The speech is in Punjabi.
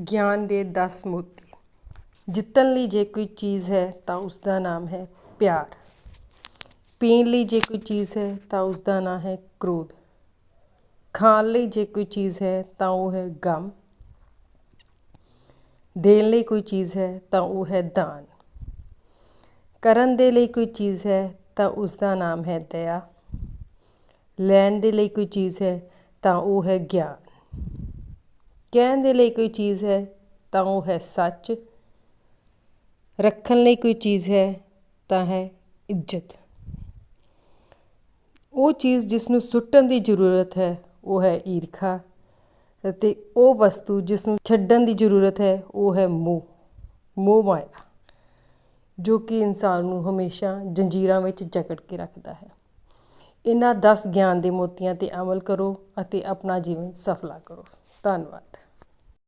ਗਿਆਨ ਦੇ 10 ਮੋਤੀ। ਜਿੱਤਣ ਲਈ ਜੇ ਕੋਈ ਚੀਜ਼ ਹੈ ਤਾਂ ਉਸ ਦਾ ਨਾਮ ਹੈ ਪਿਆਰ। ਪੀਣ ਲਈ ਜੇ ਕੋਈ ਚੀਜ਼ ਹੈ ਤਾਂ ਉਸ ਦਾ ਨਾਮ ਹੈ ਕ੍ਰੋਧ। ਖਾਣ ਲਈ ਜੇ ਕੋਈ ਚੀਜ਼ ਹੈ ਤਾਂ ਉਹ ਹੈ ਗਮ। ਦੇਣ ਲਈ ਕੋਈ ਚੀਜ਼ ਹੈ ਤਾਂ ਉਹ ਹੈ ਦਾਨ। ਕਰਨ ਦੇ ਲਈ ਕੋਈ ਚੀਜ਼ ਹੈ ਤਾਂ ਉਸ ਦਾ ਨਾਮ ਹੈ ਦਇਆ। ਲੈਣ ਦੇ ਲਈ ਕੋਈ ਚੀਜ਼ ਹੈ ਤਾਂ ਉਹ ਹੈ ਗਿਆਨ। ਕਹਿਣ ਦੇ ਲਈ ਕੋਈ ਚੀਜ਼ ਹੈ, ਤਾਂ ਉਹ ਹੈ ਸੱਚ। ਰੱਖਣ ਲਈ ਕੋਈ ਚੀਜ਼ ਹੈ, ਤਾਂ ਹੈ ਇੱਜ਼ਤ। ਉਹ ਚੀਜ਼ ਜਿਸ ਨੂੰ ਸੁੱਟਣ ਦੀ ਜ਼ਰੂਰਤ ਹੈ, ਉਹ ਹੈ ਈਰਖਾ। ਅਤੇ ਉਹ ਵਸਤੂ ਜਿਸ ਨੂੰ ਛੱਡਣ ਦੀ ਜ਼ਰੂਰਤ ਹੈ, ਉਹ ਹੈ ਮੋਹ। ਮੋਹ ਮਾਇਆ, ਜੋ ਕਿ ਇਨਸਾਨ ਨੂੰ ਹਮੇਸ਼ਾ ਜੰਜੀਰਾਂ ਵਿੱਚ ਜਕੜ ਕੇ ਰੱਖਦਾ ਹੈ। ਇਹਨਾਂ 10 ਗਿਆਨ ਦੇ ਮੋਤੀਆਂ 'ਤੇ ਅਮਲ ਕਰੋ ਅਤੇ ਆਪਣਾ ਜੀਵਨ ਸਫਲਾ ਕਰੋ। ਧੰਨਵਾਦ।